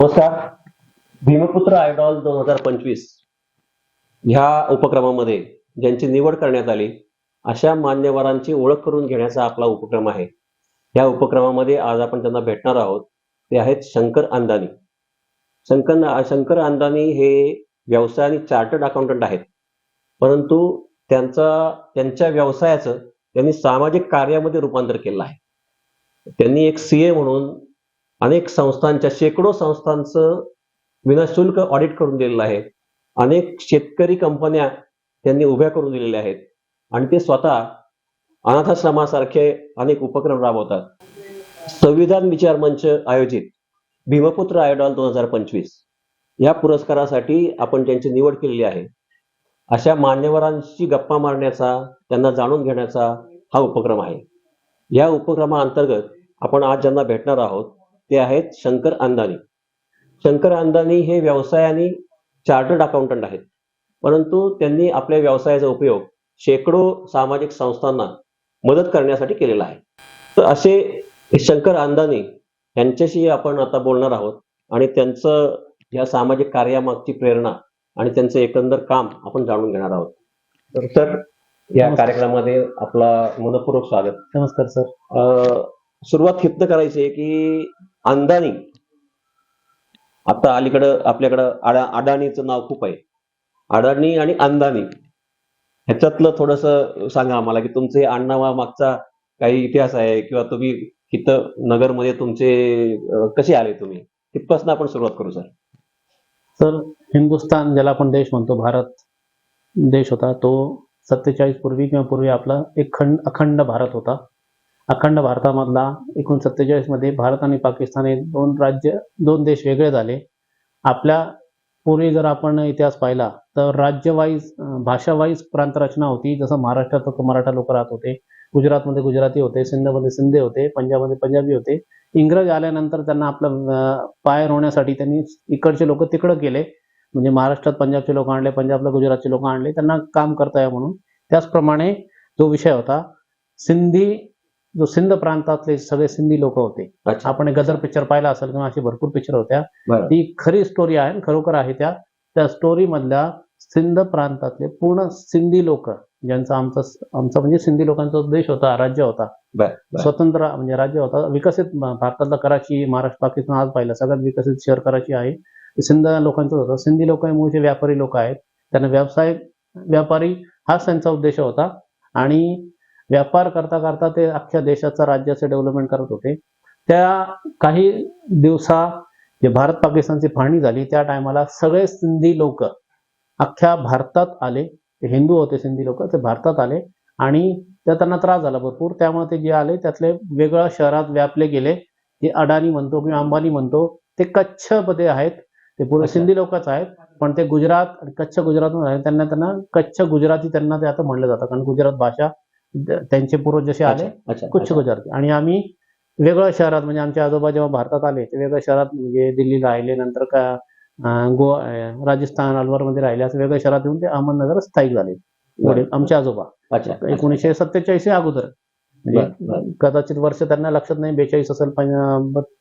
नमस्कार भीमपुत्र आयडॉल दोन हजार पंचवीस ह्या उपक्रमामध्ये ज्यांची निवड करण्यात आली अशा मान्यवरांची ओळख करून घेण्याचा आपला उपक्रम आहे. या उपक्रमामध्ये आज आपण त्यांना भेटणार आहोत. ते आहेत शंकर अंदानी. शंकर शंकर अंदानी हे व्यवसायाने चार्टर्ड अकाउंटंट आहेत. परंतु त्यांचा त्यांच्या व्यवसायाचं त्यांनी सामाजिक कार्यामध्ये रूपांतर केलं आहे. त्यांनी एक सी ए म्हणून अनेक संस्थांच्या शेकडो संस्थांचं विनाशुल्क ऑडिट करून दिलेलं आहे. अनेक शेतकरी कंपन्या त्यांनी उभ्या करून दिलेल्या आहेत. आणि ते स्वतः अनाथाश्रमासारखे अनेक उपक्रम राबवतात. संविधान विचार मंच आयोजित भीमपुत्र आयडॉल दोन हजार पंचवीस. या पुरस्कारासाठी आपण त्यांची निवड केलेली आहे. अशा मान्यवरांशी गप्पा मारण्याचा त्यांना जाणून घेण्याचा हा उपक्रम आहे. या उपक्रमाअंतर्गत आपण आज ज्यांना भेटणार आहोत ते आहेत शंकर अंदानी. शंकर अंदानी हे व्यवसायाने चार्टर्ड अकाउंटंट आहेत. परंतु त्यांनी आपल्या व्यवसायाचा उपयोग शेकडो सामाजिक संस्थांना मदत करण्यासाठी केलेला आहे. तर असे शंकर अंदानी यांच्याशी आपण आता बोलणार आहोत आणि त्यांचं या सामाजिक कार्यामागची प्रेरणा आणि त्यांचं एकंदर काम आपण जाणून घेणार आहोत. तर सर या. कार्यक्रमामध्ये आपला मनपूर्वक स्वागत. नमस्कार सर. अ, सुरुवात हितनं करायची आहे की अंदानी. आता अलीकडं आपल्याकडं अडा अडाणीचं नाव खूप आहे. अडाणी आणि अंदानी. ह्याच्यातलं थोडस सांगा आम्हाला की तुमचे अण्णावा मागचा काही इतिहास आहे किंवा तुम्ही इथं नगरमध्ये तुमचे कसे आले तुम्ही? तिथपासून आपण सुरुवात करू सर. सर हिंदुस्थान ज्याला आपण देश म्हणतो भारत देश होता तो सत्तेचाळीस पूर्वी किंवा पूर्वी आपला एक खंड अखंड भारत होता. अखंड भारतामधला एकूण सत्तेचाळीसमध्ये भारत आणि पाकिस्तान हे दोन राज्य दोन देश वेगळे झाले. आपल्या पूर्वी जर आपण इतिहास पाहिला तर राज्यवाईज भाषावाईज प्रांतरचना होती. जसं महाराष्ट्रात फक्त मराठा लोक राहत होते. गुजरातमध्ये गुजराती होते सिंधमध्ये सिंधे होते पंजाबमध्ये पंजाबी होते. इंग्रज आल्यानंतर त्यांना आपलं पाय रोवण्यासाठी त्यांनी इकडचे लोक तिकडं केले. म्हणजे महाराष्ट्रात पंजाबचे लोक आणले पंजाबला गुजरातचे लोक आणले. त्यांना काम करता यावं म्हणून. त्याचप्रमाणे जो विषय होता सिंधी जो सिंध प्रांतातले सगळे सिंधी लोक होते. आपण गदर पिक्चर पाहिला असेल किंवा अशी भरपूर पिक्चर होत्या. ती खरी स्टोरी आहे खरोखर आहे त्या. त्या स्टोरी मधल्या सिंध प्रांतातले पूर्ण सिंधी लोक ज्यांचा आमचा आमचा म्हणजे सिंधी लोकांचा देश होता राज्य होता. स्वतंत्र म्हणजे राज्य होता. विकसित भारतातला कराची महाराष्ट्र पाकिस्तान आज पाहिलं. सगळ्यात विकसित शहर कराची आहे. सिंध लोकांचं होतं. सिंधी लोक हे मूळचे व्यापारी लोक आहेत. त्यांना व्यवसाय व्यापारी हाच त्यांचा उद्देश होता. आणि व्यापार करता करता ते अख्ख्या देशाचा राज्याचं डेव्हलपमेंट करत होते. त्या काही दिवसा जे भारत पाकिस्तानची फाळणी झाली त्या टायमाला सगळे सिंधी लोक अख्ख्या भारतात आले. ते हिंदू होते सिंधी लोक ते भारतात आले आणि त्या त्यांना त्रास झाला भरपूर. त्यामुळे ते जे आले त्यातले वेगळ्या शहरात व्यापले गेले. जे अडाणी म्हणतो किंवा अंबानी म्हणतो ते कच्छमध्ये आहेत. ते पुढे अच्छा. सिंधी लोकच आहेत. पण ते गुजरात आणि कच्छ गुजरातमध्ये आहेत त्यांना त्यांना कच्छ गुजराती त्यांना ते आता म्हणलं जातं. कारण गुजरात भाषा त्यांचे पूर्वज जसे आले कुच्छ गुजराती. आणि आम्ही वेगळ्या शहरात म्हणजे आमचे आजोबा जेव्हा भारतात आले ते वेगळ्या शहरात म्हणजे दिल्ली राहिले नंतर का गोवा राजस्थान अलवारमध्ये राहिले असं वेगळ्या शहरात येऊन ते अहमदनगर स्थायिक झाले. वडील आमचे आजोबा. एकोणीसशे सत्तेचाळीस अगोदर. म्हणजे. कदाचित वर्ष त्यांना लक्षात नाही बेचाळीस असेल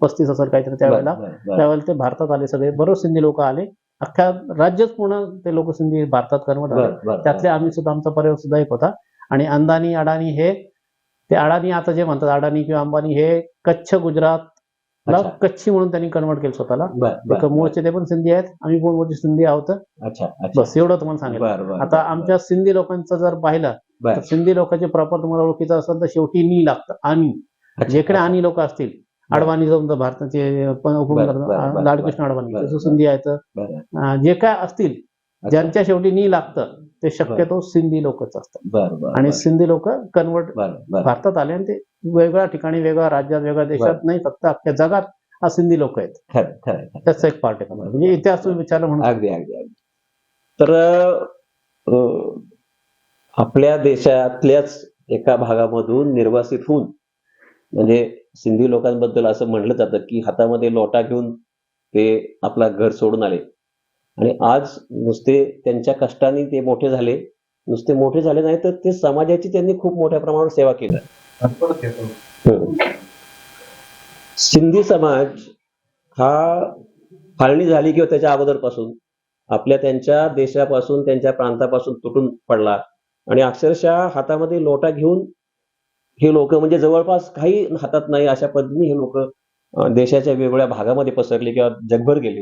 पस्तीस असेल काहीतरी त्यावेळेला. त्यावेळेला ते भारतात आले सगळे. बरोच सिंधी लोक आले. अख्ख्या राज्यच पूर्ण ते लोक सिंधी भारतात कन्वर्ट बर, त्यातले आम्ही सुद्धा आमचा परिवार सुद्धा एक होता. आणि अंदानी अडाणी हे ते अडाणी आता जे म्हणतात अडाणी किंवा अंबानी हे कच्छ गुजरातला अच्छा. कच्छी म्हणून त्यांनी कन्वर्ट केलं स्वतःला मूळचे ते पण सिंधी आहेत आम्ही पण मूळचे सिंधी आहोत बस एवढं तुम्हाला सांगितलं बर बर आता आमच्या सिंधी लोकांचं जर पाहिलं. तर सिंधी लोकांचे प्रॉपर तुम्हाला ओळखीचं असेल तर शेवटी नी लागतं आणि जेकडे. आणि लोक असतील. अडवाणी समजा भारताचे बर, अडवाणी. सिंधी आहेत जे काय असतील. ज्यांच्या शेवटी नी लागतं ते शक्यतो सिंधी लोकच असतात. बर बर आणि सिंधी लोक कन्वर्ट भारतात आले आणि ते वेगळ्या ठिकाणी वेगळ्या राज्यात वेगळ्या देशात नाही फक्त अख्ख्या जगात हा सिंधी लोक आहेत. खरं खरं खरं. त्याचा एक पार्ट आहे म्हणजे इतिहास तुम्ही विचारलं म्हणून. अगदी अगदी तर आपल्या देशातल्याच एका भागामधून निर्वासित होऊन म्हणजे सिंधी लोकांबद्दल असं म्हटलं जातं की हातामध्ये लोटा घेऊन ते आपला घर सोडून आले. आणि आज नुसते त्यांच्या कष्टाने ते मोठे झाले. नुसते मोठे झाले नाही तर ते समाजाची त्यांनी खूप मोठ्या प्रमाणावर सेवा केली. सिंधी समाज हा फाळणी झाली किंवा त्याच्या अगोदरपासून आपल्या त्यांच्या देशापासून त्यांच्या प्रांतापासून तुटून पडला. आणि अक्षरशः हातामध्ये लोटा घेऊन हे लोक म्हणजे जवळपास काही हातात नाही अशा पद्धतीने हे लोक देशाच्या वेगवेगळ्या भागामध्ये पसरले किंवा जगभर गेले.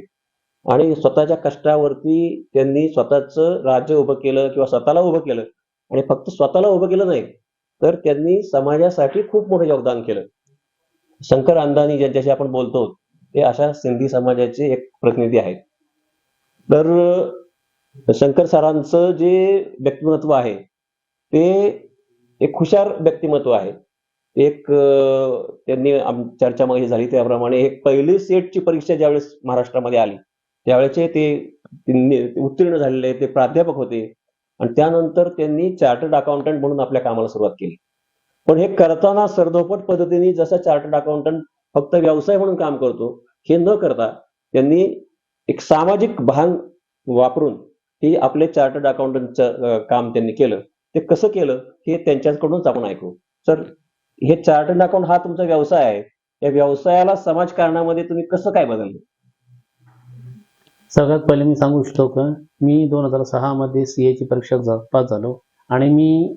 आणि स्वतःच्या कष्टावरती त्यांनी स्वतःचं राज्य उभं केलं किंवा स्वतःला उभं केलं. आणि फक्त स्वतःला उभं केलं नाही तर त्यांनी समाजासाठी खूप मोठं योगदान केलं. शंकर अंदानी ज्यांच्याशी आपण बोलतो ते अशा सिंधी समाजाचे एक प्रतिनिधी आहेत. तर शंकर सरांचं जे व्यक्तिमत्व आहे ते एक हुशार व्यक्तिमत्व आहे. एक त्यांनी आम- चर्चा मागे झाली त्याप्रमाणे एक पहिली सेटची परीक्षा ज्यावेळेस महाराष्ट्रामध्ये आली त्यावेळेचे ते उत्तीर्ण झालेले ते प्राध्यापक होते. आणि त्यानंतर त्यांनी चार्टर्ड अकाउंटंट म्हणून आपल्या कामाला सुरुवात केली. पण हे करताना सरदोपट पद्धतीने जसं चार्टर्ड अकाउंटंट फक्त व्यवसाय म्हणून काम करतो हे न करता त्यांनी एक सामाजिक भान वापरून हे आपले चार्टर्ड अकाउंटंटचं काम त्यांनी केलं. ते कसं केलं हे त्यांच्याकडूनच आपण ऐकू. सर हे चार्टर्ड अकाउंट हा तुमचा व्यवसाय आहे. या व्यवसायाला समाजकारणामध्ये तुम्ही कसं काय बदललं? सगळ्यात पहिले मी सांगू इच्छितो का मी दोन हजार सहामध्ये सी एची परीक्षा झा- पास झालो. आणि मी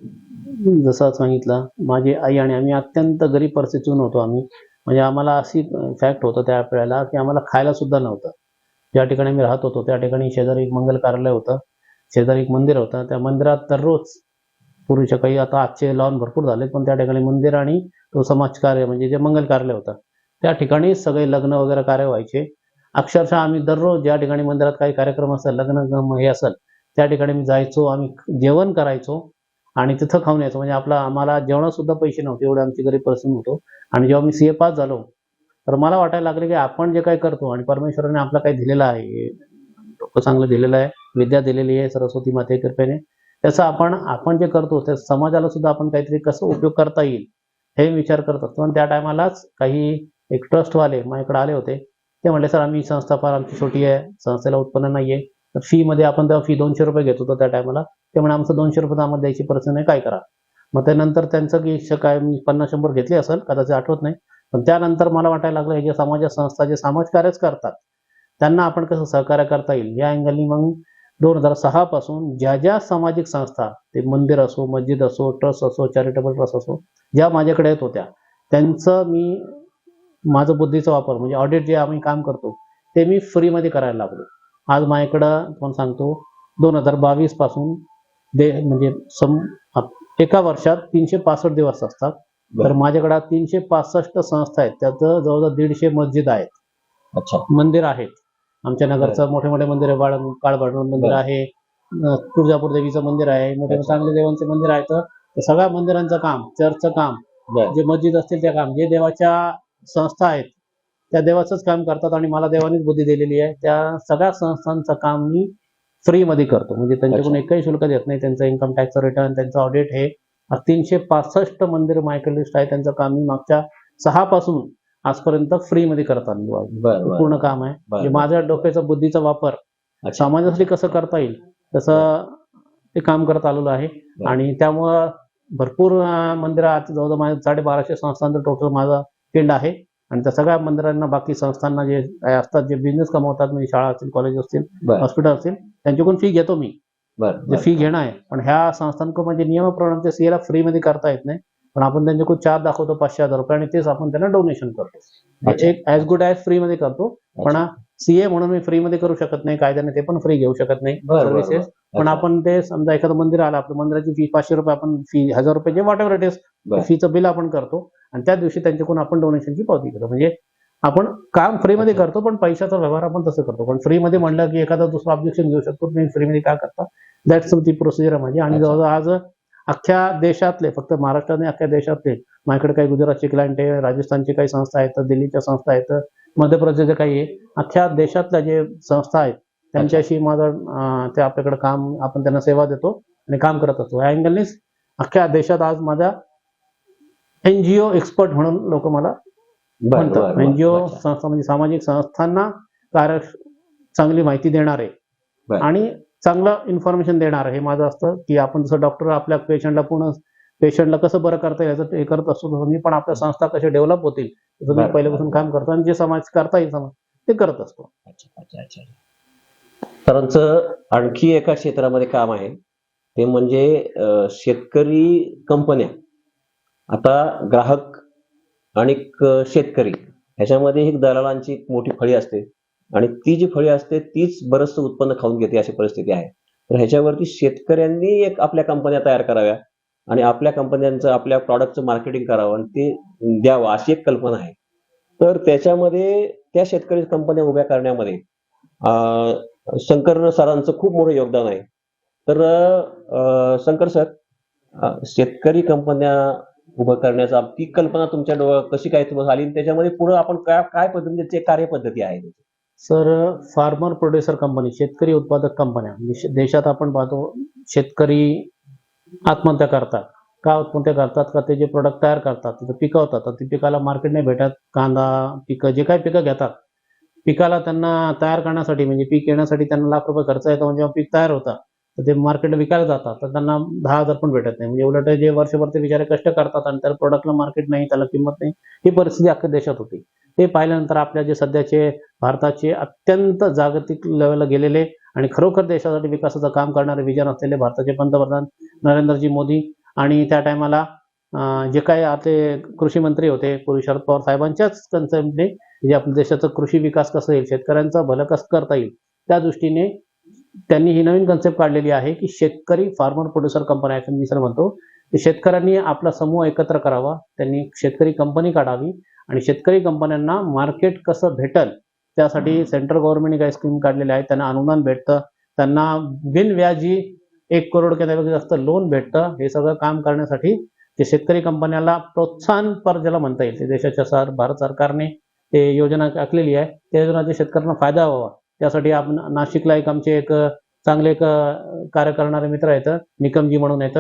जसं सांगितलं माझी आई आणि आम्ही अत्यंत गरीब परिस्थितीतून होतो आम्ही. म्हणजे आम्हाला अशी फॅक्ट होतं त्या वेळेला की आम्हाला खायला सुद्धा नव्हतं. ज्या ठिकाणी मी राहत होतो त्या ठिकाणी शेजारी एक मंगल कार्यालय होतं. शेजारी एक मंदिर होतं. त्या मंदिरात दररोज पूर्वीच्या काही आता आजचे लॉन भरपूर झाले पण त्या ठिकाणी मंदिर आणि तो समाज कार्य म्हणजे जे मंगल कार्यालय होतं त्या ठिकाणी सगळे लग्न वगैरे कार्य व्हायचे. अक्षरशः आम्ही दररोज ज्या ठिकाणी मंदिरात काही कार्यक्रम असेल लग्न हे असेल त्या ठिकाणी मी जायचो आम्ही जेवण करायचो आणि तिथं खाऊन यायचो. म्हणजे आपला आम्हाला जेवणात सुद्धा पैसे नव्हते एवढे आमची गरीब परिस्थिती होतो. आणि जेव्हा मी सीए पास झालो तर मला वाटायला लागले की आपण जे काही करतो आणि परमेश्वराने आपला काही दिलेलं आहे हे डोकं चांगलं दिलेलं आहे विद्या दिलेली आहे सरस्वती माते कृपेने. त्याचा आपण आपण जे करतो त्या समाजाला सुद्धा आपण काहीतरी कसं उपयोग करता येईल हे विचार करत असतो. आणि त्या टायमालाच काही एक ट्रस्टवाले माझ्याकडे आले होते. ते म्हटले सर आम्ही संस्था फार आमची छोटी आहे संस्थेला उत्पन्न नाहीये. तर फी मध्ये आपण तेव्हा फी दोनशे रुपये घेत होतो त्या टायमाला ते म्हणे आमचं दोनशे रुपये आम्हाला द्यायची प्रश्न नाही काय करा? मग त्यानंतर त्यांचं की काय मी पन्नास शंभर घेतली असेल कदाचित आठवत नाही. पण त्यानंतर मला वाटायला लागलं हे जे समाज संस्था जे समाजकार्यच करतात त्यांना आपण कसं सहकार्य करता येईल? या अँगलनी मग दोन हजार सहा पासून ज्या ज्या सामाजिक संस्था ते मंदिर असो मस्जिद असो ट्रस्ट असो चॅरिटेबल ट्रस्ट असो ज्या माझ्याकडे येत होत्या त्यांचं मी माझं बुद्धीचा वापर म्हणजे ऑडिट जे आम्ही काम करतो ते मी फ्रीमध्ये करायला लागलो. आज माझ्याकडं तुम्हाला सांगतो दोन हजार बावीसपासून दे म्हणजे सम एका वर्षात तीनशे पासष्ट दिवस असतात. तर. माझ्याकडे तीनशे पासष्ट संस्था आहेत. त्याचं जवळजवळ दीडशे मस्जिद आहेत. अच्छा. मंदिर आहेत. आमच्या नगरचं मोठे मोठे मंदिर आहे काळभैरव मंदिर. आहे. तुळजापूर देवीचं मंदिर आहे. मोठे. चांगले देवांचे मंदिर आहे. तर त्या सगळ्या मंदिरांचं काम चर्चचं काम. जे मस्जिद असतील त्या काम जे देवाच्या संस्था आहेत. त्या देवाचंच काम करतात आणि मला देवानीच बुद्धी दिलेली आहे. त्या सगळ्या संस्थांचं काम मी फ्रीमध्ये करतो. म्हणजे त्यांच्याकडून. एकही शुल्क देत नाही. त्यांचं इन्कम टॅक्सचं रिटर्न त्यांचं ऑडिट हे तीनशे पासष्ट मंदिर मायकल लिस्ट आहे. त्यांचं काम मी मागच्या सहा पासून आजपर्यंत फ्रीमध्ये करत आलेलो आहे बरं बरं. पूर्ण काम आहे. म्हणजे. माझ्या डोक्याचा बुद्धीचा वापर. समाजासाठी कसं करता येईल तसं ते काम करत आलेलो आहे. आणि त्यामुळं भरपूर मंदिरं आता जवळजवळ माझ्या साडेबाराशे संस्थांचं टोटल माझा फील्ड आहे. आणि त्या सगळ्या मंदिरांना बाकी संस्थांना जे असतात जे बिझनेस कमवतात म्हणजे शाळा असतील कॉलेज असतील हॉस्पिटल असतील त्यांच्याकडून फी घेतो मी. बरं. फी घेणं आहे. पण ह्या संस्थांकडून म्हणजे नियमाप्रमाणे सीएला फ्रीमध्ये करता येत नाही. पण आपण त्यांच्याकडून चार्ज दाखवतो पाचशे हजार रुपये आणि तेच आपण त्यांना डोनेशन करतो. एक ॲज गुड ॲज फ्रीमध्ये करतो. पण सीए म्हणून मी फ्रीमध्ये करू शकत नाही कायद्याने ते पण फ्री घेऊ शकत नाही. सर्व्हिसेस पण. आपण ते समजा एखादं मंदिर आलं आपलं मंदिराची फी पाचशे रुपये आपण फी हजार रुपये जे वॉट एव्हर इट इज. फीचं बिल आपण करतो. आणि त्या दिवशी त्यांच्याकडून आपण डोनेशनची पावती घेतो. म्हणजे आपण काम फ्रीमध्ये. करतो पण पैशाचा व्यवहार आपण तसं करतो. पण फ्रीमध्ये म्हणलं की एखादा दुसरा ऑब्जेक्शन घेऊ शकतो तुम्ही फ्रीमध्ये काय करता? दॅट्स ती प्रोसिजर आहे माझी. आणि. जवळजवळ आज अख्ख्या देशातले फक्त महाराष्ट्रात नाही अख्ख्या देशातले माझ्याकडे काही गुजरातचे क्लायंट आहे राजस्थानची काही संस्था आहेत दिल्लीच्या संस्था आहेत मध्य प्रदेशचे काही आहे. अख्ख्या देशातल्या जे संस्था आहेत त्यांच्याशी माझं ते आपल्याकडे काम आपण त्यांना सेवा देतो आणि काम करत असतो. या अँगलनेच अख्ख्या देशात आज माझा एनजीओ एक्सपर्ट म्हणून लोक मला म्हणतात. एनजीओ. संस्था म्हणजे सामाजिक संस्थांना कार्य चांगली माहिती देणारे. आणि चांगलं इन्फॉर्मेशन देणार हे माझं असतं की आपण जसं डॉक्टर आपल्या पेशंटला पूर्ण पेशंटला कसं बरं करता येईल याचं हे करत असतो तसं मी पण आपल्या संस्था कशा डेव्हलप होतील मी पहिल्यापासून काम करतो आणि जे समाज करता येईल समाज ते करत असतो सरांचं आणखी एका क्षेत्रामध्ये काम आहे ते म्हणजे शेतकरी कंपन्या आता ग्राहक आणि शेतकरी ह्याच्यामध्ये एक दलालांची एक मोठी फळी असते. आणि ती जी फळी असते तीच बरंच उत्पन्न खाऊन घेते अशी परिस्थिती आहे. तर ह्याच्यावरती शेतकऱ्यांनी एक आपल्या कंपन्या तयार कराव्या आणि आपल्या कंपन्यांचं आपल्या प्रॉडक्टचं मार्केटिंग करावं आणि ते द्यावं अशी एक कल्पना आहे. तर त्याच्यामध्ये त्या शेतकरी कंपन्या उभ्या करण्यामध्ये शंकर सरांचं खूप मोठं योगदान आहे. तर शंकर सर शेतकरी कंपन्या उभं करण्याचा ती कल्पना तुमच्या डोळ्यात कशी काय तुम्हाला आली त्याच्यामध्ये पुढे आपण काय काय पद्धतीचे कार्यपद्धती आहे सर फार्मर प्रोड्युसर कंपनी शेतकरी उत्पादक कंपन्या म्हणजे देशात आपण पाहतो शेतकरी आत्महत्या करतात. का आत्महत्या करतात? का ते जे प्रोडक्ट तयार करतात तिथं पिकवतात तर ती पिकाला मार्केट नाही भेटत. कांदा पिकं जे काही पिकं घेतात पिकाला त्यांना तयार करण्यासाठी म्हणजे पीक येण्यासाठी त्यांना लाख रुपये खर्च येतो म्हणजे पीक तयार होतं. तर ते मार्केटला विकायला जातात. तर त्यांना दहा हजार पण भेटत नाही. म्हणजे उलट जे वर्षभर ते बिचारे कष्ट करतात आणि त्या प्रोडक्टला मार्केट नाही त्याला किंमत नाही ही परिस्थिती अख्ख्या देशात होती. ते पाहिल्यानंतर आपल्या जे सध्याचे भारताचे अत्यंत जागतिक लेवलला गेलेले आणि खरोखर देशासाठी विकासाचं काम करणारे विजन असलेले भारताचे पंतप्रधान नरेंद्रजी मोदी आणि त्या टायमाला जे काही आपले कृषी मंत्री होते पूर्वी शरद पवार साहेबांच्याच कन्सेप्टने जे आपल्या देशाचं कृषी विकास कसं येईल शेतकऱ्यांचं भलं कसं करता येईल त्या दृष्टीने त्यांनी ही नवीन कन्सेप्ट काढलेली आहे की शेतकरी फार्मर प्रोड्युसर कंपन्या असं मी सर म्हणतो. की शेतकऱ्यांनी आपला समूह एकत्र करावा त्यांनी शेतकरी कंपनी काढावी आणि शेतकरी कंपन्यांना मार्केट कसं भेटल त्यासाठी सेंट्रल गव्हर्नमेंटने काही स्कीम काढलेल्या आहेत त्यांना अनुदान भेटतं त्यांना बिनव्याजी एक करोड किंवा त्यापेक्षा जास्त लोन भेटतं. हे सगळं काम करण्यासाठी ते शेतकरी कंपन्याला प्रोत्साहनपर ज्याला म्हणता येईल. ते देशाच्या सर भारत सरकारने ते योजना आखलेली आहे. त्या योजनाचा शेतकऱ्यांना फायदा व्हावा. त्यासाठी आपण नाशिकला एक आमचे एक चांगले एक कार्य करणारे मित्र आहेत निकमजी म्हणून आहेत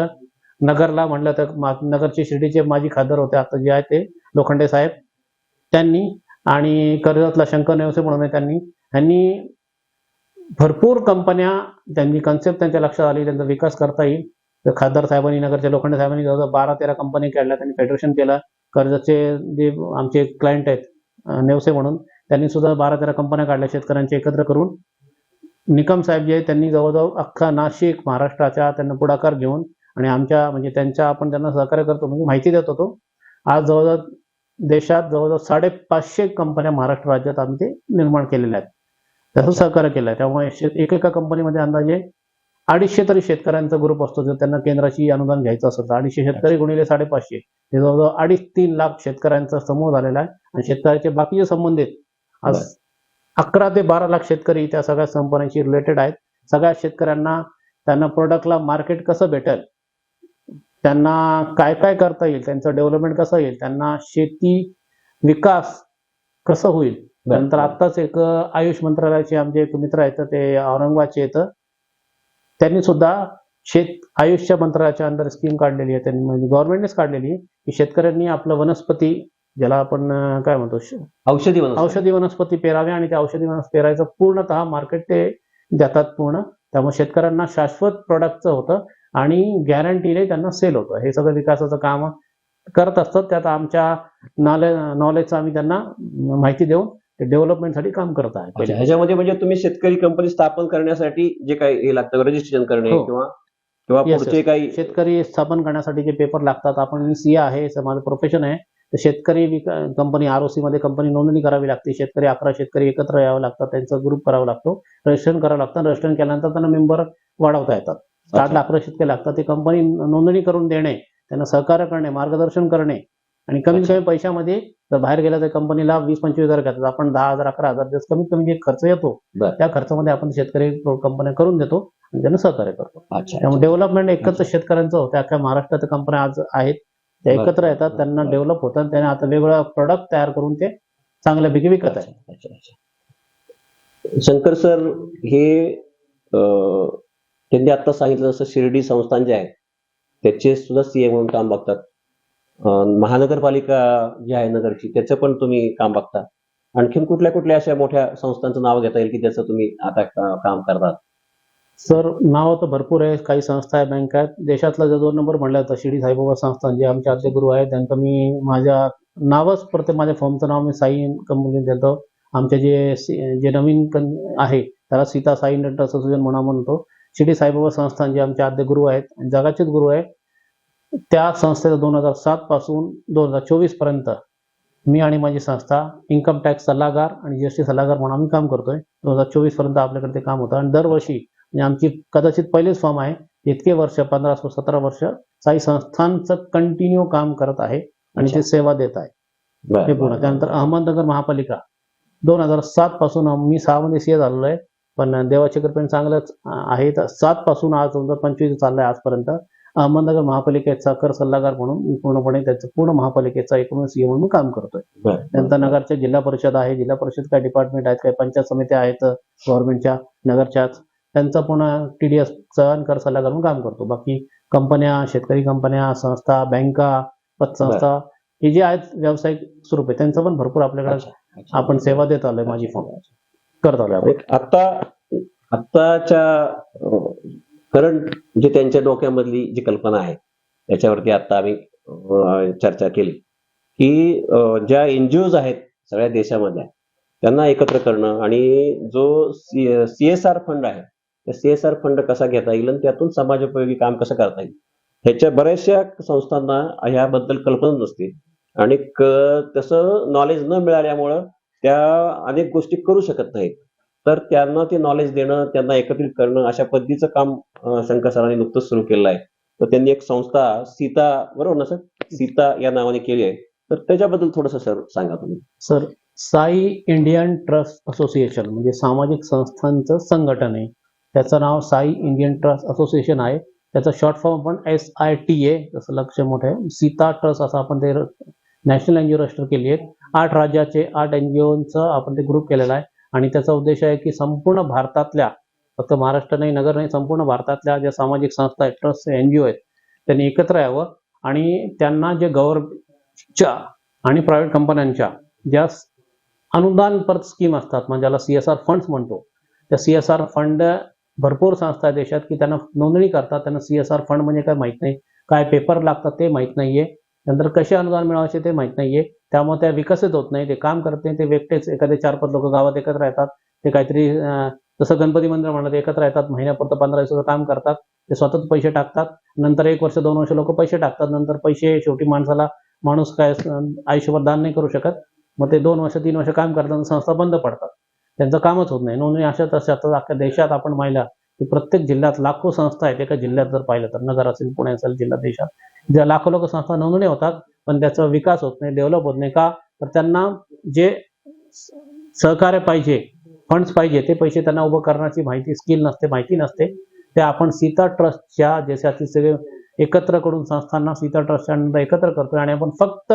नगरला म्हणलं तर नगरचे शिर्डीचे माजी खासदार होते आता जे आहेत ते लोखंडे साहेब. त्यांनी आणि कर्जतला शंकर नेवसे म्हणून त्यांनी. यांनी भरपूर कंपन्या त्यांनी कन्सेप्ट त्यांच्या लक्षात आली त्यांचा विकास करता येईल. तर खासदार साहेबांनी नगरच्या लोखंडे साहेबांनी जवळजवळ बारा तेरा कंपनी काढल्या त्यांनी फेडरेशन केलं. कर्जतचे जे आमचे क्लायंट आहेत नेवसे म्हणून. त्यांनी सुद्धा बारा तेरा कंपन्या काढल्या शेतकऱ्यांचे एकत्र करून. निकम साहेब जे त्यांनी जवळजवळ अख्खा नाशिक महाराष्ट्राच्या त्यांना पुढाकार घेऊन आणि आमच्या म्हणजे त्यांच्या आपण त्यांना सहकार्य करतो म्हणजे माहिती देत होतो. आज जवळजवळ देशात जवळजवळ साडेपाचशे कंपन्या महाराष्ट्र राज्यात आम्ही ते निर्माण केलेल्या आहेत. त्याचं सहकार्य केलं आहे त्यामुळे एकेका कंपनीमध्ये अंदाजे अडीचशे तरी शेतकऱ्यांचा ग्रुप असतो. जर त्यांना केंद्राची अनुदान घ्यायचं असेल तर अडीचशे शेतकरी गुणिले साडेपाचशे. हे जवळजवळ अडीच तीन लाख शेतकऱ्यांचा समूह झालेला आहे. आणि शेतकऱ्याचे बाकीचे संबंधित आज. अकरा ते बारा लाख शेतकरी त्या सगळ्या कंपन्यांशी रिलेटेड आहेत. सगळ्या शेतकऱ्यांना त्यांना प्रोडक्टला मार्केट कसं भेटेल? त्यांना काय काय करता येईल? त्यांचं डेव्हलपमेंट कसं येईल? त्यांना शेती विकास कसं होईल? नंतर आत्ताच एक आयुष मंत्रालयाचे आमचे एक मित्र आहेत ते औरंगाबादचे आहेत. त्यांनी सुद्धा शेत आयुषच्या मंत्रालयाच्या अंडर स्कीम काढलेली आहे. त्यांनी म्हणजे गव्हर्नमेंटनेच काढलेली आहे की शेतकऱ्यांनी आपलं वनस्पती ज्याला आपण काय म्हणतो औषधी. औषधी वनस्पती पेरावे आणि त्या औषधी वनस्पती पेरायचं पूर्णतः मार्केट ते देतात पूर्ण त्यामुळे शेतकऱ्यांना शाश्वत प्रोडक्टचं होतं आणि गॅरंटीने त्यांना सेल होतं हे सगळं विकासाचं काम करत असतात त्यात आमच्या नॉलेज नॉलेजचं आम्ही त्यांना माहिती देऊन डेव्हलपमेंटसाठी काम करत आहे. ह्याच्यामध्ये म्हणजे तुम्ही शेतकरी कंपनी स्थापन करण्यासाठी जे काही हे लागतं रजिस्ट्रेशन करणे हो. किंवा किंवा काही शेतकरी स्थापन करण्यासाठी जे पेपर लागतात आपण मी सी आहे माझं प्रोफेशन आहे तर शेतकरी कंपनी आरमध्ये कंपनी नोंदणी करावी लागते. शेतकरी अकरा शेतकरी एकत्र यावं लागतात त्यांचा ग्रुप करावा लागतो. रजिस्ट्रेशन करावं लागतं. रजिस्ट्रेशन केल्यानंतर त्यांना मेंबर वाढवता येतात. स्टार्टला अकरा शेतकरी लागतात. ते कंपनी नोंदणी करून देणे त्यांना सहकार्य करणे मार्गदर्शन करणे. आणि कमीत. कमी पैशामध्ये जर बाहेर गेला तर कंपनीला वीस पंचवीस हजार घेतात. आपण दहा हजार अकरा हजार जर कमीत कमी जे खर्च येतो. त्या खर्चामध्ये आपण शेतकरी कंपन्या करून देतो आणि त्यांना सहकार्य करतो. त्यामुळे डेव्हलपमेंट एकत्र शेतकऱ्यांचं होतं. अख्ख्या महाराष्ट्रात कंपन्या आज आहेत. बरं. एकत्र येतात त्यांना. डेव्हलप होतात त्यांना आता वेगवेगळा प्रोडक्ट तयार करून ते चांगल्यापैकी विकत आहे. शंकर सर हे त्यांनी आता सांगितलं जसं शिर्डी संस्थान जे आहे त्याचे सुद्धा सीए म्हणून काम बघतात महानगरपालिका जी आहे नगरची त्याचं पण तुम्ही काम बघता आणखीन कुठल्या कुठल्या अशा मोठ्या संस्थांचं नाव घेता येईल की त्याचं तुम्ही आता काम करतात सर नाव तर भरपूर आहे. काही संस्था आहे बँक आहेत. देशातला जर दोन नंबर म्हणला तर शिर्डी साईबाबा संस्थान जे आमचे आद्य गुरु आहेत त्यांचं मी माझ्या नावच प्रत्येक माझ्या फॉर्मचं नाव मी साई कंपनी देतो. आमचे जे सी- जे नवीन कन आहे त्याला सीता साई इंडियन असोसिएशन म्हणा म्हणतो. शिर्डी साईबाबा संस्थान जे आमचे आद्य गुरु आहेत जगाचेच गुरु आहे त्या संस्थेचा दोन हजार सात पासून दोन हजार चोवीसपर्यंत मी आणि माझी संस्था इन्कम टॅक्स सल्लागार आणि जीएसटी सल्लागार म्हणून आम्ही काम करतोय. दोन हजार चोवीसपर्यंत आपल्याकडे ते काम होतं. आणि दरवर्षी म्हणजे आमची कदाचित पहिलेच फॉर्म आहे इतके वर्ष पंधरा सतरा वर्ष साई संस्थांचं कंटिन्यू काम करत आहे आणि ते सेवा देत आहे. हे पूर्ण. त्यानंतर अहमदनगर महापालिका. दोन हजार सात पासून मी सहा मध्ये सीए झालेलो आहे पण देवाच्या कृपेने चांगलंच आहे. तर सात पासून आज दोन हजार पंचवीस चाललंय आजपर्यंत. अहमदनगर महापालिकेचा कर सल्लागार म्हणून मी पूर्णपणे त्याचं पूर्ण महापालिकेचा एकूण सीए म्हणून काम करतोय. त्यानंतर नगरच्या जिल्हा परिषद आहे. जिल्हा परिषद काय डिपार्टमेंट आहेत काही पंचायत समित्या आहेत गव्हर्नमेंटच्या नगरच्याच. त्यांचा पुन्हा टीडीएसचा कर सल्लागार म्हणून काम करतो. बाकी कंपन्या शेतकरी कंपन्या संस्था बँका पतसंस्था हे जे आहेत व्यावसायिक स्वरूप आहे त्यांचं पण भरपूर आपल्याकडे. आपण सेवा देत आलोय माझी फॉर्म करत आलोय आता आत्ताच्या करंट जे त्यांच्या डोक्यामधली जी कल्पना आहे त्याच्यावरती आता आम्ही चर्चा केली. की ज्या एनजीओज आहेत सगळ्या देशामधल्या त्यांना एकत्र करणं आणि जो सी एस आर फंड आहे CSR C S R fund कसा घेता येईल आणि त्यातून समाजोपयोगी काम कसं करता येईल? ह्याच्या बऱ्याचशा संस्थांना ह्याबद्दल कल्पना नसते. आणि तसं नॉलेज न मिळाल्यामुळं त्या अनेक गोष्टी करू शकत नाहीत. तर त्यांना ते नॉलेज देणं त्यांना एकत्रित करणं अशा पद्धतीचं काम शंकर सरांनी नुकतंच सुरू केलं आहे. तर त्यांनी एक संस्था सीता बरोबर ना सर? सीता या नावाने केली आहे. तर त्याच्याबद्दल थोडंसं सर सांगा तुम्ही. Sir Sai Indian trust association म्हणजे सामाजिक संस्थांचं संघटन आहे. त्याचं नाव साई इंडियन ट्रस्ट असोसिएशन आहे. त्याचा शॉर्ट फॉर्म आपण एस आय टी ए जसं लक्ष मोठं आहे. सीता ट्रस्ट असं आपण ते नॅशनल एनजीओ रजिस्टर केली आहेत. आठ राज्याचे आठ एनजीओचं आपण ते ग्रुप केलेला आहे. आणि त्याचा उद्देश आहे की संपूर्ण भारतातल्या फक्त महाराष्ट्र नाही नगर नाही संपूर्ण भारतातल्या ज्या सामाजिक संस्था आहेत ट्रस्ट एनजीओ आहेत त्यांनी एकत्र यावं. आणि त्यांना जे गव्हर्नमेंटच्या आणि प्रायव्हेट कंपन्यांच्या ज्या अनुदानपर स्कीम असतात म्हणजे ज्याला सी एस आर फंड्स म्हणतो त्या सी एस आर फंड भरपूर संस्था आहे देशात की त्यांना नोंदणी करतात. त्यांना सी एस आर फंड म्हणजे काय माहीत नाही. काय पेपर लागतात ते माहीत नाहीये. नंतर कसे अनुदान मिळवायचे ते माहीत नाहीये. त्यामुळे त्या विकसित होत नाही. ते काम करत नाही. ते व्यक्तीच एखादे चार पाच लोक गावात एकत्र येतात. ते काहीतरी जसं गणपती मंदिर म्हणलं ते एकत्र येतात. महिन्यापुरतं पंधरा दिवसाचं काम करतात. ते स्वतःच पैसे टाकतात. नंतर एक वर्ष दोन वर्ष लोक पैसे टाकतात. नंतर पैसे शेवटी माणसाला माणूस काय आयुष्यभर दान नाही करू शकत. मग ते दोन वर्ष तीन वर्ष काम करतात संस्था बंद पडतात. त्यांचं कामच होत नाही. नोंदणी अशा तशा तर अख्ख्या देशात आपण पाहिला की प्रत्येक जिल्ह्यात लाखो संस्था आहेत. एका जिल्ह्यात जर पाहिलं तर नगर असेल पुणे असेल जिल्हा देशात ज्या लाखो लोक संस्था नोंदणी होतात पण त्याचा विकास होत नाही डेव्हलप होत नाही का? तर त्यांना जे सहकार्य पाहिजे फंड्स पाहिजे ते पैसे त्यांना उभं करण्याची माहिती स्किल नसते माहिती नसते. ते आपण सीता ट्रस्टच्या देशातील सगळे एकत्र करून संस्थांना सीता ट्रस्टच्या एकत्र करतोय आणि आपण फक्त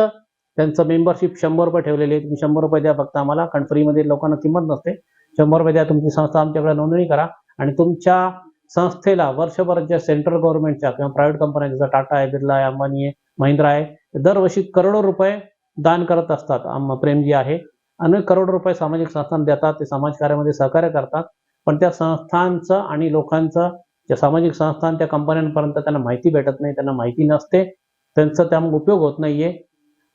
त्यांचं मेंबरशिप शंभर रुपये ठेवलेली आहे तुम्ही शंभर रुपये द्या फक्त आम्हाला कारण फ्रीमध्ये लोकांना किंमत नसते. शंभर रुपये द्या तुमची संस्था आमच्याकडे नोंदणी करा. आणि तुमच्या संस्थेला वर्षभर ज्या सेंट्रल गव्हर्नमेंटच्या किंवा प्रायव्हेट कंपन्या जसं टाटा आहे बिर्ला आहे अंबानी आहे महिंद्रा आहे दरवर्षी करोडो रुपये दान करत असतात. आम प्रेमजी आहे. अनेक करोड रुपये सामाजिक संस्थांना देतात ते समाजकार्यामध्ये सहकार्य करतात. पण त्या संस्थांचं आणि लोकांचं ज्या सामाजिक संस्थान त्या कंपन्यांपर्यंत त्यांना माहिती भेटत नाही त्यांना माहिती नसते. त्यांचा त्यामुळे उपयोग होत नाहीये.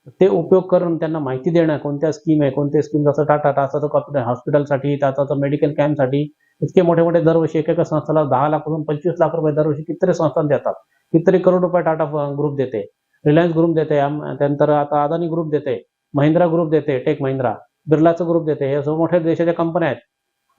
ते उपयोग करून त्यांना माहिती देणं कोणत्या स्कीम आहे कोणत्या स्कीम जसं टाटा टाटाचं हॉस्पिटलसाठी टाटाचं मेडिकल कॅम्पसाठी इतके मोठे मोठे दरवर्षी एकेका संस्थेला दहा लाखापासून पंचवीस लाख रुपये दरवर्षी कितीतरी संस्था देतात. कितीतरी करोड रुपये टाटा ग्रुप देते. रिलायन्स ग्रुप देते त्यानंतर आता अदानी ग्रुप देते महिंद्रा ग्रुप देते टेक महिंद्रा बिर्लाचं ग्रुप देते. हे सर्व मोठ्या देशाच्या कंपन्या आहेत.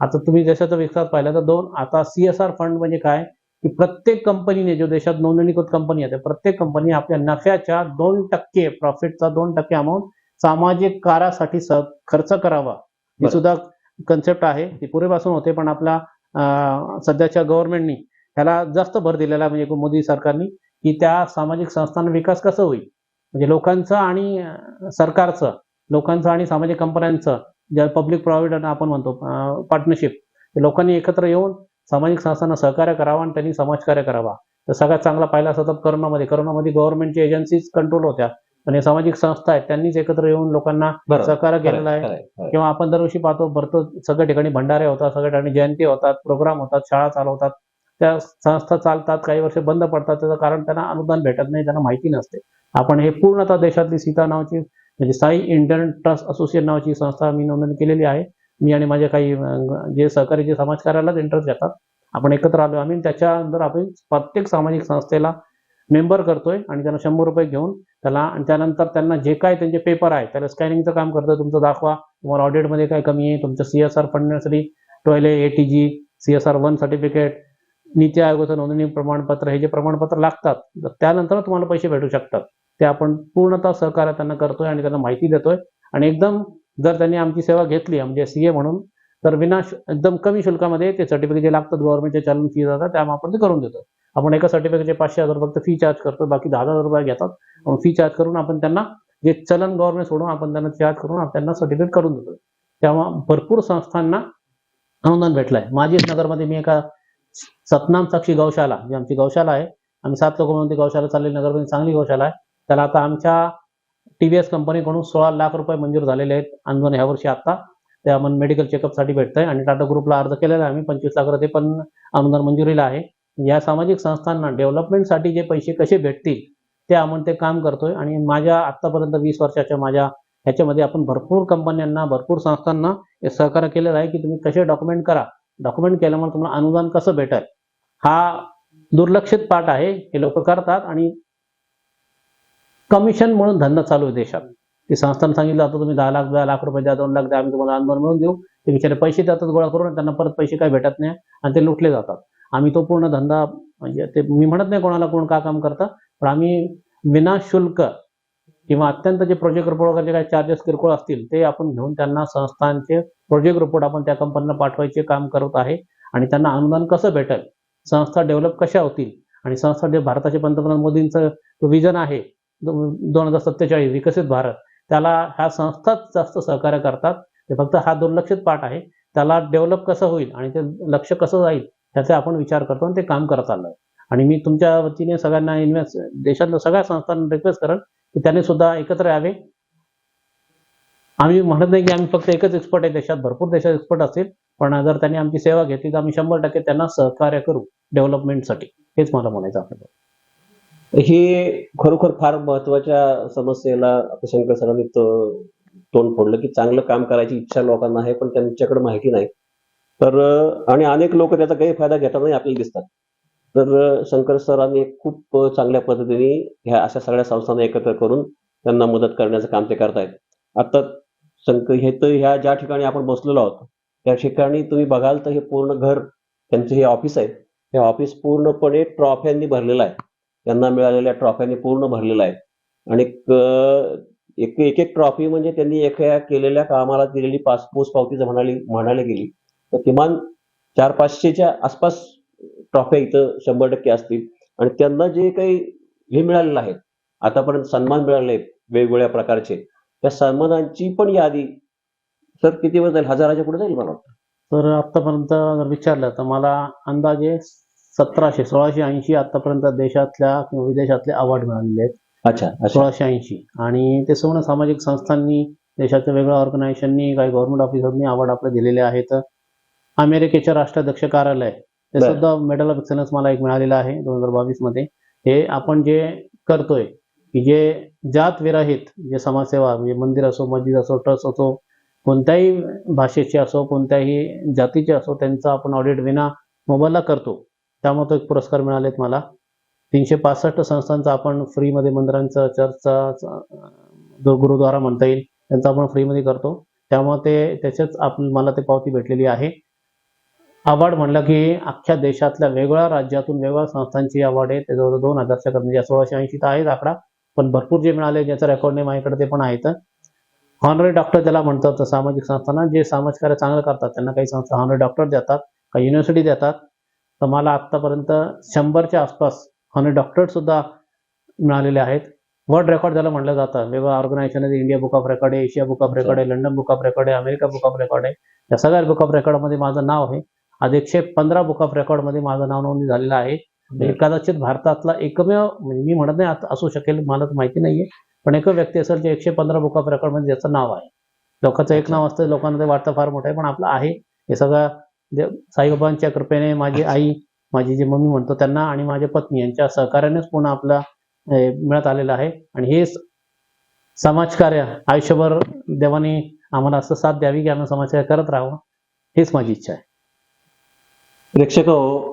आता तुम्ही देशाचा विकास पाहिला तर दोन आता सी एस आर फंड म्हणजे काय? की प्रत्येक कंपनीने जो देशात नोंदणीकृत कंपनी आहे त्या प्रत्येक कंपनी आपल्या नफ्याच्या दोन टक्के प्रॉफिटचा दोन टक्के अमाऊंट सामाजिक कार्यासाठी स- खर्च करावा. ही. सुद्धा कन्सेप्ट आहे. ती पूर्वीपासून होते पण आपल्या अं, सध्याच्या गव्हर्नमेंटनी ह्याला जास्त भर दिलेला आहे म्हणजे मोदी सरकारनी की त्या सामाजिक संस्थांना विकास कसं होईल? म्हणजे लोकांचं आणि सरकारचं लोकांचं आणि सामाजिक कंपन्यांचं ज्या पब्लिक प्रायव्हेट आपण म्हणतो पार्टनरशिप लोकांनी एकत्र येऊन सामाजिक संस्थांना सहकार्य करावं आणि त्यांनी समाजकार्य करावा. तर सगळ्यात चांगला पाहिला असता तर करोनामध्ये. करोनामध्ये गव्हर्नमेंटची एजन्सीज कंट्रोल होत्या. पण हे सामाजिक संस्था आहेत त्यांनीच एकत्र येऊन लोकांना सहकार्य केलेलं आहे. किंवा आपण दरवर्षी पाहतो भरतो सगळ्या ठिकाणी भंडारे होतात सगळ्या ठिकाणी जयंती होतात प्रोग्राम होतात शाळा चालवतात. त्या संस्था चालतात काही वर्ष बंद पडतात त्याचं कारण त्यांना अनुदान भेटत नाही त्यांना माहिती नसते. आपण हे पूर्णतः देशातली सीता नावाची म्हणजे साई इंडियन ट्रस्ट असोसिएशन नावाची संस्था मी नोंदणी केलेली आहे. मी आणि माझे काही जे सहकारी जे समाजकार्यालाच इंटरेस्ट घेतात. आपण एकत्र आलो आम्ही त्याच्यानंतर आपण प्रत्येक सामाजिक संस्थेला मेंबर करतोय आणि त्यांना शंभर रुपये घेऊन त्याला आणि त्यानंतर त्यांना जे काय त्यांचे पेपर आहे त्याला स्कॅनिंगचं काम करतं तुमचं दाखवा. तुम्हाला ऑडिटमध्ये काय कमी आहे? तुमचं सी एस आर फंडण्यासाठी toilet eighty G C S R one certificate नीती आयोगाचं नोंदणी प्रमाणपत्र हे जे प्रमाणपत्र लागतात तर त्यानंतर तुम्हाला पैसे भेटू शकतात. ते आपण पूर्णतः सहकार्य त्यांना करतोय आणि त्यांना माहिती देतोय. आणि एकदम जर त्यांनी आमची सेवा घेतली म्हणजे सी ए म्हणून तर विनाश एकदम कमी शुल्कामध्ये ते सर्टिफिकेट जे लागतात गव्हर्नमेंटचे चलन फी जातात त्या आपण ते करून देतो. आपण एका सर्टिफिकेटचे पाचशे हजार फक्त फी चार्ज करतो बाकी दहा हजार रुपये घेतात. फी चार्ज करून आपण त्यांना जे चलन गव्हर्नमेंट सोडून आपण त्यांना चार्ज करून त्यांना सर्टिफिकेट करून देतो. तेव्हा भरपूर संस्थांना अनुदान भेटलंय. माझीच नगरमध्ये मी एका सतनाम साक्षी गौशाला जी आमची गौशाला आहे आम्ही सात लोक म्हणून ती गौशाला चाललेली नगरमध्ये चांगली गौशाला आहे. त्याला आता आमच्या टी व्ही एस कंपनीकडून सोळा लाख रुपये मंजूर झालेले आहेत. अनुदान ह्या वर्षी आता. ते आपण मेडिकल चेकअपसाठी भेटतंय आणि टाटा ग्रुपला अर्ज केलेला आहे. आम्ही पंचवीस लाख रुपये पण अनुदान मंजुरीला आहे. या सामाजिक संस्थांना डेव्हलपमेंटसाठी जे पैसे कसे भेटतील ते आपण ते काम करतोय. आणि माझ्या आतापर्यंत वीस वर्षाच्या माझ्या ह्याच्यामध्ये आपण भरपूर कंपन्यांना भरपूर संस्थांना हे सहकार्य केलेलं आहे की तुम्ही कसे डॉक्युमेंट करा. डॉक्युमेंट केल्यामुळे तुम्हाला अनुदान कसं भेटेल? हा दुर्लक्षित पाठ आहे. हे लोक करतात आणि कमिशन म्हणून धंदा चालू आहे देशात. ते संस्थानं सांगितलं आता तुम्ही दहा लाख दहा लाख रुपये द्या दोन लाख द्या आम्ही तुम्हाला अनुदान मिळून देऊ. ते बिचारे पैसे देतात गोळा करून त्यांना परत पैसे काय भेटत नाही आणि ते लुटले जातात. आम्ही तो पूर्ण धंदा म्हणजे ते मी म्हणत नाही कोणाला कोण का काम करतं पण आम्ही विनाशुल्क किंवा अत्यंत जे प्रोजेक्ट रिपोर्ट वगैरे काही चार्जेस किरकोळ असतील ते आपण घेऊन त्यांना संस्थांचे प्रोजेक्ट रिपोर्ट आपण त्या कंपनीला पाठवायचे काम करत आहे आणि त्यांना अनुदान कसं भेटेल संस्था डेव्हलप कशा होतील आणि संस्था जे भारताचे पंतप्रधान मोदींचं विजन आहे दोन हजार सत्तेचाळीस विकसित भारत त्याला ह्या संस्थाच जास्त सहकार्य करतात. ते फक्त हा दुर्लक्षित पाठ आहे. त्याला डेव्हलप कसं होईल आणि ते लक्ष कसं जाईल त्याचा आपण विचार करतो आणि ते काम करत आलं आणि मी तुमच्या वतीने सगळ्यांना इन्व्हेस्ट देशातल्या सगळ्या संस्थांना रिक्वेस्ट करेन की त्यांनी सुद्धा एकत्र यावे. आम्ही म्हणत नाही की आम्ही फक्त एकच एक्सपर्ट आहे देशात भरपूर देशात एक्सपर्ट असतील पण जर त्यांनी आमची सेवा घेतली तर आम्ही शंभर टक्के त्यांना सहकार्य करू डेव्हलपमेंटसाठी हेच मला म्हणायचं आपल्याला हे खरोखर फार महत्त्वाच्या समस्येला शंकर सरांनी तोंड फोडलं की चांगलं काम करायची इच्छा लोकांना आहे पण त्यांच्याकडे माहिती नाही. तर आणि अनेक लोक त्याचा गैरफायदा घेतानाही आपल्याला दिसतात. तर शंकर सरांनी खूप चांगल्या पद्धतीने ह्या अशा सगळ्या संस्थांना एकत्र करून त्यांना मदत करण्याचं काम ते करतायत. आता शंकर हे तर ह्या ज्या ठिकाणी आपण बसलेलो आहोत त्या ठिकाणी तुम्ही बघाल तर हे पूर्ण घर त्यांचं हे ऑफिस आहे. हे ऑफिस पूर्णपणे ट्रॉफ्यांनी भरलेलं आहे. त्यांना मिळालेल्या ट्रॉफ्यांनी पूर्ण भरलेलं आहे. आणि एक एक एक ट्रॉफी म्हणजे त्यांनी एका केलेल्या कामाला दिलेली पाच पावती जर म्हणाली म्हणायला गेली तर किमान चार पाचशेच्या आसपास ट्रॉफ्या इथं शंभर टक्के असतील. आणि त्यांना जे काही हे मिळालेलं आहे आतापर्यंत सन्मान मिळाले वेगवेगळ्या प्रकारचे त्या सन्मानांची पण यादी सर किती वेळ जाईल? हजाराच्या पुढे जाईल मला वाटतं. तर आतापर्यंत जर विचारलं तर मला अंदाजे सतराशे सोळाशे ऐंशी आतापर्यंत देशातल्या किंवा विदेशातले अवॉर्ड मिळालेले आहेत. अच्छा अच्छा. सोळाशे ऐंशी. आणि ते सर्व सामाजिक संस्थांनी देशाच्या वेगळ्या ऑर्गनायझेशननी काही गव्हर्नमेंट ऑफिसरनी अवॉर्ड आपले दिलेले आहेत. अमेरिकेच्या राष्ट्राध्यक्ष कार्यालय ते बरं. सुद्धा मेडल ऑफ एक्सलन्स मला एक मिळालेलं आहे दोन हजार बावीसमध्ये. हे आपण जे करतोय की जे जात विरहित जे समाजसेवा म्हणजे मंदिर असो मस्जिद असो ट्रस्ट असो कोणत्याही भाषेचे असो कोणत्याही जातीचे असो त्यांचा आपण ऑडिट विना मोबाईलला करतो. त्यामुळे तो एक पुरस्कार मिळालेत मला. तीनशे पासष्ट संस्थांचा आपण फ्रीमध्ये मंदिरांचं चर्चचा जो गुरुद्वारा म्हणता येईल त्यांचा आपण फ्रीमध्ये करतो. त्यामुळे ते त्याच्याच आपण मला ते पावती भेटलेली आहे. अवॉर्ड म्हणलं की अख्ख्या देशातल्या वेगवेगळ्या राज्यातून वेगवेगळ्या संस्थांची अवॉर्ड आहे. ते दोन हजारच्या कमी म्हणजे सोळाशे ऐंशी तर आहेच आकडा पण भरपूर जे मिळाले ज्याचा रेकॉर्ड नाही माझ्याकडे ते पण आहेत. हॉनरी डॉक्टर ज्याला म्हणतात तर सामाजिक संस्थांना जे समाजकार्य चांगलं करतात त्यांना काही संस्था हॉनरी डॉक्टर देतात काही युनिव्हर्सिटी देतात. तर मला आत्तापर्यंत शंभरच्या आसपास हॉनरी डॉक्टर सुद्धा मिळालेले आहेत. वर्ल्ड रेकॉर्ड ज्याला म्हटलं जातं वेगवेगळ्या organization India book of record आहे एशिया बुक ऑफ रेकॉर्ड आहे लंडन बुक ऑफ रेकॉर्ड आहे अमेरिका बुक ऑफ रेकॉर्ड आहे. या सगळ्या बुक ऑफ रेकॉर्डमध्ये माझं नाव आहे. आज एकशे पंधरा बुक ऑफ रेकॉर्डमध्ये माझं नाव नोंदणी झालेलं आहे. कदाचित भारतातला एकमेव म्हणजे मी म्हणत नाही असू शकेल मला तर माहिती नाहीये पण एक व्यक्ती असेल जे एकशे पंधरा बुक ऑफ रेकॉर्डमध्ये ज्याचं नाव आहे. लोकांचं एक नाव असतं लोकांना ते वाटतं फार मोठं आहे पण आपलं आहे. हे सगळं साईबाबांच्या कृपेने माझी आई माझी जी मम्मी म्हणतो त्यांना आणि माझ्या पत्नी यांच्या सहकार्यानेच पूर्ण आपलं मिळत आलेलं आहे. आणि हे समाजकार्य आयुष्यभर देवाने आम्हाला असं साथ द्यावी की आम्ही समाजसेवा करत राहावं हीच माझी इच्छा आहे. प्रेक्षक हो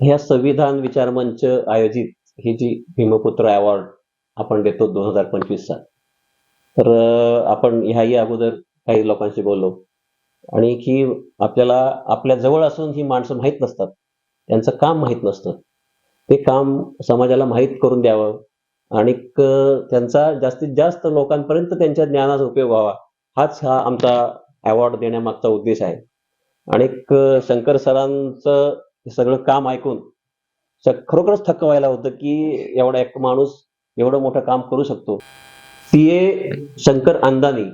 ह्या संविधान विचार मंच आयोजित ही जी भीमपुत्र अवॉर्ड आपण देतो दोन हजार पंचवीसचा. तर आपण ह्याही अगोदर काही लोकांशी बोललो. आणि की आपल्याला आपल्या जवळ असून ही माणसं माहीत नसतात. त्यांचं काम माहीत नसतं. ते काम समाजाला माहीत करून द्यावं आणि त्यांचा जास्तीत जास्त लोकांपर्यंत त्यांच्या ज्ञानाचा उपयोग व्हावा हाच हा आमचा अवॉर्ड देण्यामागचा उद्देश आहे. आणि शंकर सरांचं हे सगळं काम ऐकून खरोखरच थक्क व्हायला होतं की एवढा एक माणूस एवढं मोठं काम करू शकतो. सी. ए. शंकर अंदानी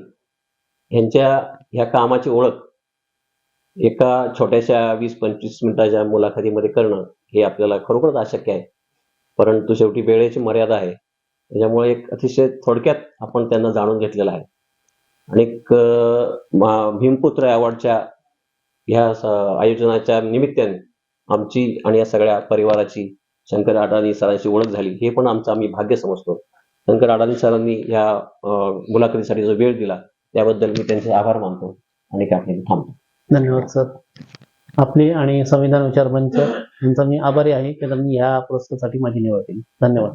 यांच्या ह्या कामाची ओळख एका छोट्याशा वीस पंचवीस मिनिटाच्या मुलाखतीमध्ये करणं हे आपल्याला खरोखरच अशक्य आहे. परंतु शेवटी वेळेची मर्यादा आहे. त्याच्यामुळे एक अतिशय थोडक्यात आपण त्यांना जाणून घेतलेलं आहे. आणि भीमपुत्र अवॉर्डच्या ह्या आयोजनाच्या निमित्ताने आमची आणि या सगळ्या परिवाराची शंकर अडाणी सरांशी ओळख झाली. हे पण आमचं आम्ही भाग्य समजतो. शंकर अडाणी सरांनी या मुलाखतीसाठी जो वेळ दिला त्याबद्दल मी त्यांचे आभार मानतो आणि काही थांबतो. धन्यवाद सर. आपली आणि संविधान विचार मंच यांचा मी आभारी आहे की त्यांनी या पुरस्कारासाठी माझी निवड केली. धन्यवाद.